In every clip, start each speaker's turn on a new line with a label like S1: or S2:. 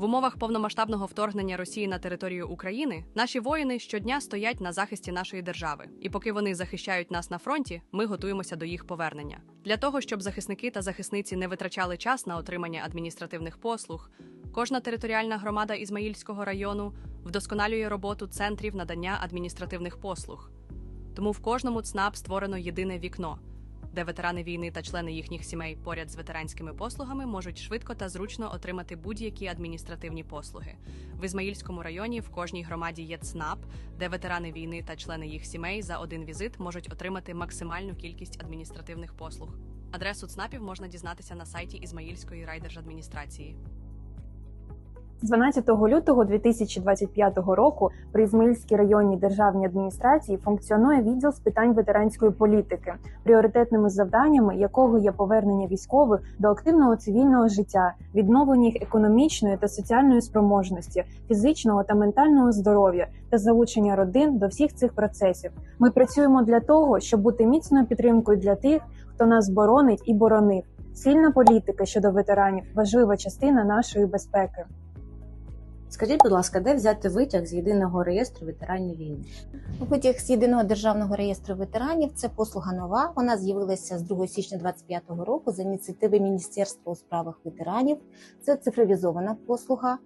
S1: В умовах повномасштабного вторгнення Росії на територію України наші воїни щодня стоять на захисті нашої держави. І поки вони захищають нас на фронті, ми готуємося до їх повернення. Для того щоб захисники та захисниці не витрачали час на отримання адміністративних послуг, кожна територіальна громада Ізмаїльського району вдосконалює роботу центрів надання адміністративних послуг. Тому в кожному ЦНАП створено єдине вікно, де ветерани війни та члени їхніх сімей поряд з ветеранськими послугами можуть швидко та зручно отримати будь-які адміністративні послуги. В Ізмаїльському районі в кожній громаді є ЦНАП, де ветерани війни та члени їх сімей за один візит можуть отримати максимальну кількість адміністративних послуг. Адресу ЦНАПів можна дізнатися на сайті Ізмаїльської райдержадміністрації.
S2: З 12 лютого 2025 року при Ізмаїльській районній державній адміністрації функціонує відділ з питань ветеранської політики, пріоритетними завданнями якого є повернення військових до активного цивільного життя, відновлення їх економічної та соціальної спроможності, фізичного та ментального здоров'я та залучення родин до всіх цих процесів. Ми працюємо для того, щоб бути міцною підтримкою для тих, хто нас боронить і боронив. Сильна політика щодо ветеранів важлива частина нашої безпеки.
S3: Скажіть, будь ласка, де взяти витяг з єдиного реєстру ветеранів війни?
S4: Витяг з єдиного державного реєстру ветеранів це послуга нова. Вона з'явилася з 2 січня 2025 року за ініціативи Міністерства у справах ветеранів. Це цифровізована послуга.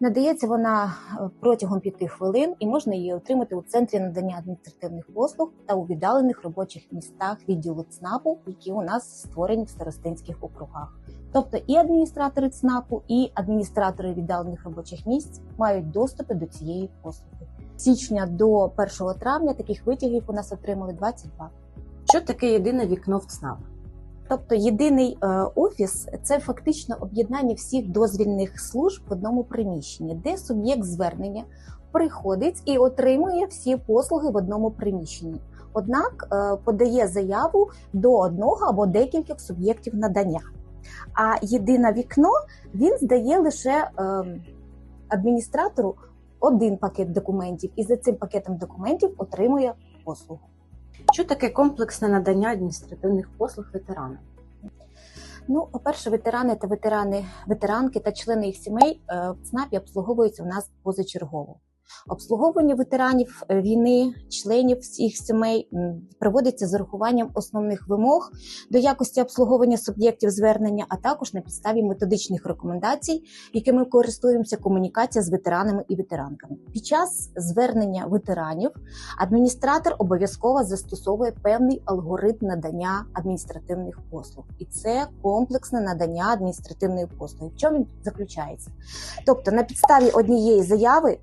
S4: Надається вона е, протягом п'яти хвилин і можна її отримати у центрі надання адміністративних послуг та у віддалених робочих містах відділу ЦНАПу, які у нас створені в старостинських округах. Тобто і адміністратори ЦНАПу, і адміністратори віддалених робочих місць мають доступи до цієї послуги. З Січня до 1 травня таких витягів у нас отримали 22.
S3: Що таке єдине вікно в ЦНАП?
S4: Тобто єдиний е, офіс це фактично об'єднання всіх дозвільних служб в одному приміщенні, де суб'єкт звернення приходить і отримує всі послуги в одному приміщенні. Однак е, подає заяву до одного або декількох суб'єктів надання. А єдине вікно він здає лише е, адміністратору один пакет документів, і за цим пакетом документів отримує послугу.
S3: Що таке комплексне надання адміністративних послуг ветеранам?
S4: Ну, по-перше, ветерани та ветерани, ветеранки та члени їх сімей е, в ЦНАПі обслуговуються у нас позачергово. Обслуговування ветеранів е, війни, членів їх сімей проводиться з урахуванням основних вимог до якості обслуговування суб'єктів звернення, а також на підставі методичних рекомендацій, якими користуємося комунікація з ветеранами і ветеранками. Під час звернення ветеранів адміністратор обов'язково застосовує певний алгоритм надання адміністративних послуг, і це комплексне надання адміністративної послуги. В чому він заключається? Тобто, на підставі однієї заяви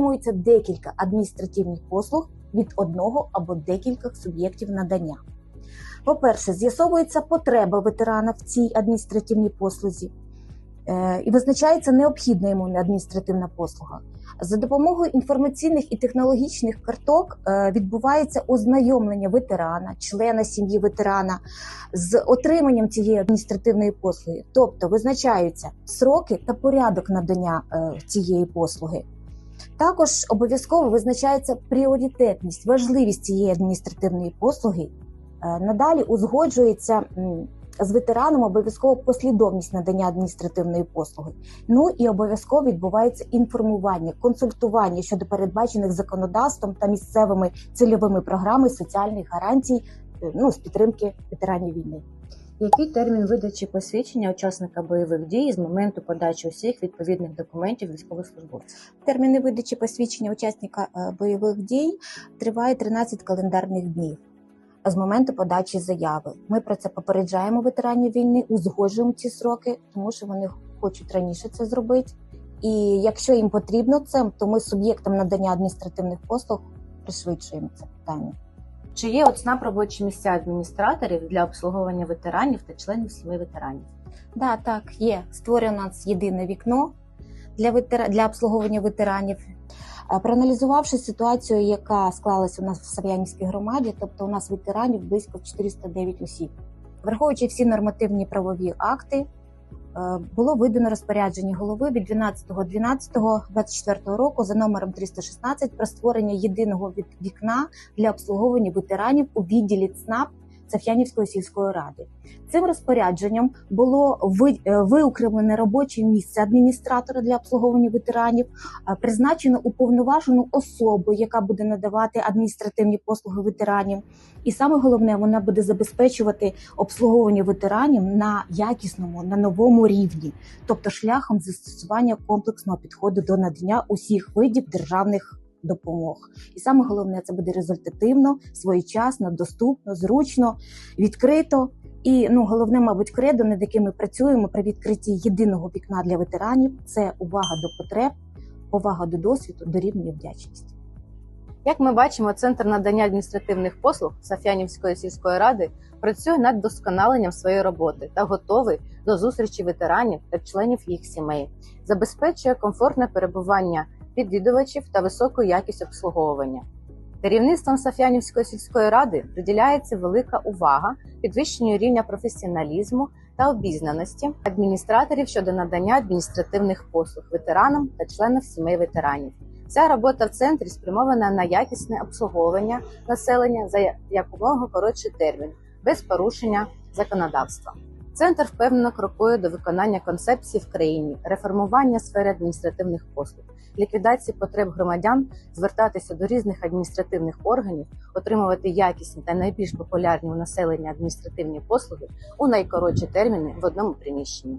S4: отримується декілька адміністративних послуг від одного або декількох суб'єктів надання. По-перше, з'ясовується потреба ветерана в цій адміністративній послузі е, і визначається необхідна йому адміністративна послуга. За допомогою інформаційних і технологічних карток е, відбувається ознайомлення ветерана, члена сім'ї ветерана з отриманням цієї адміністративної послуги, тобто визначаються сроки та порядок надання е, цієї послуги. Також обов'язково визначається пріоритетність, важливість цієї адміністративної послуги. Е, Надалі узгоджується з ветераном обов'язково послідовність надання адміністративної послуги. Ну і обов'язково відбувається інформування, консультування щодо передбачених законодавством та місцевими цільовими програми соціальних гарантій е, ну, з підтримки ветеранів війни.
S3: Який термін видачі посвідчення учасника бойових дій з моменту подачі усіх відповідних документів військовослужбовців?
S4: Терміни видачі посвідчення учасника е, бойових дій триває 13 календарних днів з моменту подачі заяви. Ми про це попереджаємо ветеранів війни, узгоджуємо ці сроки, тому що вони хочуть раніше це зробити. І якщо їм потрібно це, то ми суб'єктом надання адміністративних послуг пришвидшуємо це питання.
S3: Чи є у ЦНАП робочі місця адміністраторів для обслуговування ветеранів та членів сімей ветеранів?
S4: Да, так, є. Створено у нас єдине вікно для, ветера... для обслуговування ветеранів. Проаналізувавши ситуацію, яка склалася у нас в Сав'янівській громаді, тобто у нас ветеранів близько 409 осіб. Враховуючи всі нормативні правові акти, е, було видано розпорядження голови від 12.12.24 року за номером 316 про створення єдиного вік- вікна для обслуговування ветеранів у відділі ЦНАП Саф'янівської сільської ради. Цим розпорядженням було е, виокремлене робоче місце адміністратора для обслуговування ветеранів, е, призначено уповноважену особу, яка буде надавати адміністративні послуги ветеранів. І саме головне, вона буде забезпечувати обслуговування ветеранів на якісному, на новому рівні, тобто шляхом застосування комплексного підходу до надання усіх видів державних допомог. І саме головне, це буде результативно, своєчасно, доступно, зручно, відкрито. І ну головне, мабуть, кредо, над яким ми працюємо при відкритті єдиного вікна для ветеранів це увага до потреб, повага до досвіду, дорівнює вдячність.
S5: Як ми бачимо, центр надання адміністративних послуг Саф'янівської сільської ради працює над вдосконаленням своєї роботи та готовий до зустрічі ветеранів та членів їх сімей, забезпечує комфортне перебування відвідувачів та високу якість обслуговування. Керівництвом Саф'янівської сільської ради приділяється велика увага підвищенню рівня професіоналізму та обізнаності адміністраторів щодо надання адміністративних послуг ветеранам та членам сімей ветеранів. Ця робота в центрі спрямована на якісне обслуговування населення за якомога коротший термін, без порушення законодавства. Центр впевнено крокує до виконання концепції в країні, реформування сфери адміністративних послуг, ліквідації потреб громадян, звертатися до різних адміністративних органів, отримувати якісні та найбільш популярні у населення адміністративні послуги у найкоротші терміни в одному приміщенні.